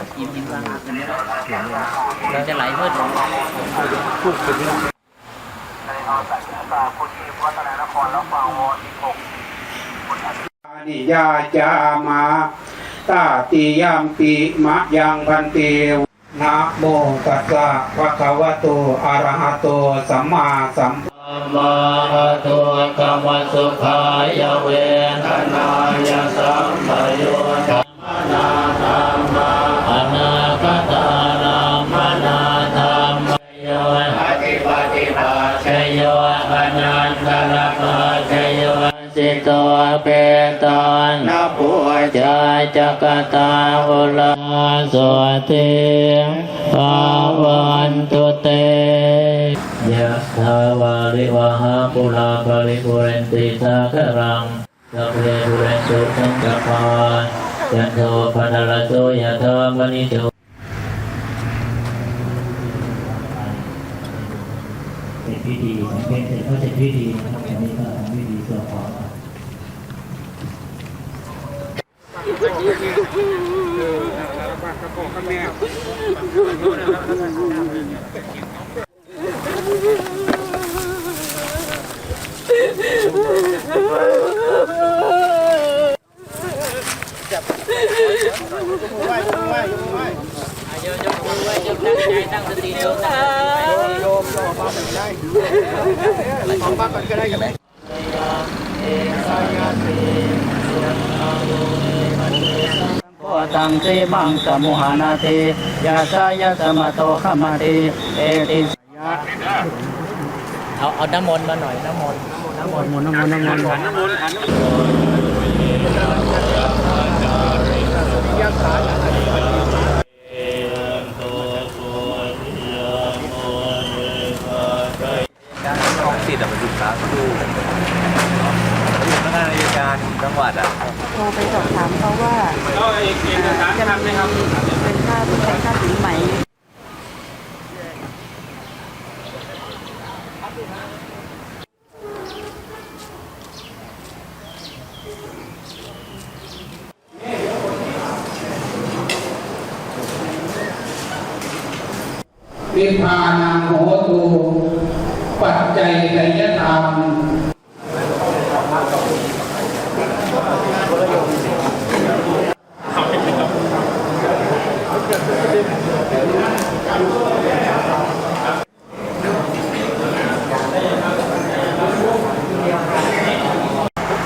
วางยิ้มยิ้มวางมันจะไหลเพื่อพูดถึงนิยาจามาตาติยามปิมะยังพันตินะโมตัสสะภะคะวะโตอะระหะโตสัมมาสัมพุทธัสสะมาตัวกรรมสุขายเว สิโตเปตังนาปุจาจักตาหุลาสวเทภาวันตุเตยะถาวาริวหาปุราปริปุเรนติสาครังสัพเพปุเรนตุสังกปายันโทปนรสโสยะธามณิโช เส ร็จพิธีสังเกตเสร็จก็เสร็จพิธีนะครับอันนี้ก็ทำพิธีสวดขอตั้งสติโยมโอตังเตมังสมุหานาเทยาสายาสมโตขมาเทเอติสยะเอาเอาน้ำมนต์มาหน่อยน้ำมนต์น้ำมนต์น้ำมนต์น้ำมนต์น้ำมนต์ของสิท ธิ์อะมันอยู่ครับอยู่อยู่พนักงานอายการจังหวัดอะโทรไปสอบถามเขาว่าจะมีเป็นค่าใช้ค่าสินไหมนิพพานังโหตุ ปัจจัยไตยธรรม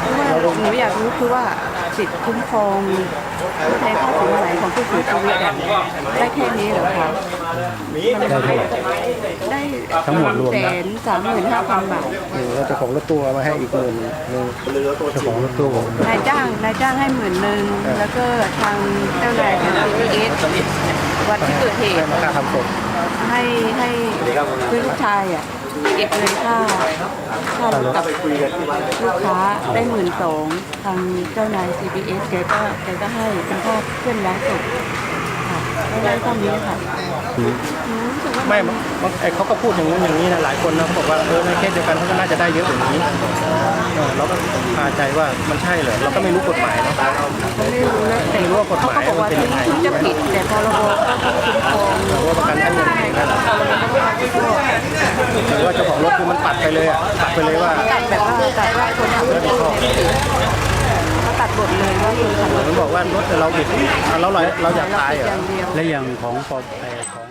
คือว่าหนูอยากรู้คือว่า สิทธิ์คุ้มครองทดแทนค่าสินไหมของผู้เสียชีวิตอะได้แค่นี้เหรอคะได้ทั้งหมดรวมแสนสามหมื่นห้าพันบาทหรือว่าเจ้าของรถตู้เอามาให้อีกหมื่นหนึ่งเจ้าของรถตู้นายจ้างนายจ้างให้หมื่นหนึ่งแล้วก็ทางเจ้านายทาง CPS วันที่เกิดเหตุให้มาค่าทำศพให้ให้คือลูกชายอะ เก็บเงินค่าค่ารถกับลูกค้าได้หมื่นสองทางเจ้านาย CPS แกก็แกก็ให้เป็นค่าเคลื่อนย้ายศพค่ะก็ได้เท่านี้ค่ะหนูรู้สึกว่าไม่มันมันไอ้เขาก็พูดอย่างนู้นอย่างนี้นะหลายคนนะเขาบอกว่าเออในเคสเดียวกันเขาก็น่าจะได้เยอะกว่านี้เออเราก็คาใจว่ามันใช่เหรอเราก็ไม่รู้กฎหมายเนาะเขาไม่รู้แล้วแต่ไม่รู้ว่ากฎหเขามายก็บอกว่ามันเป็นถึยังงไงถึงจะผิดแต่พรบก็คุ้มครองหรือว่าประกันชั้นหนึ่งนั่ นแหละหรือว่าเจ้าของรถคือมันตัดไปเลยอะตัดไปเลยว่าตัดแบบว่าตัดว่าคนทำรถเนี่ยผิดเขาตัดบทเลยว่าคนขับรถมันบอกว่ารถเราบิดเราเราเราอยากตายเหรออย่างเดียวและอย่างของปอของ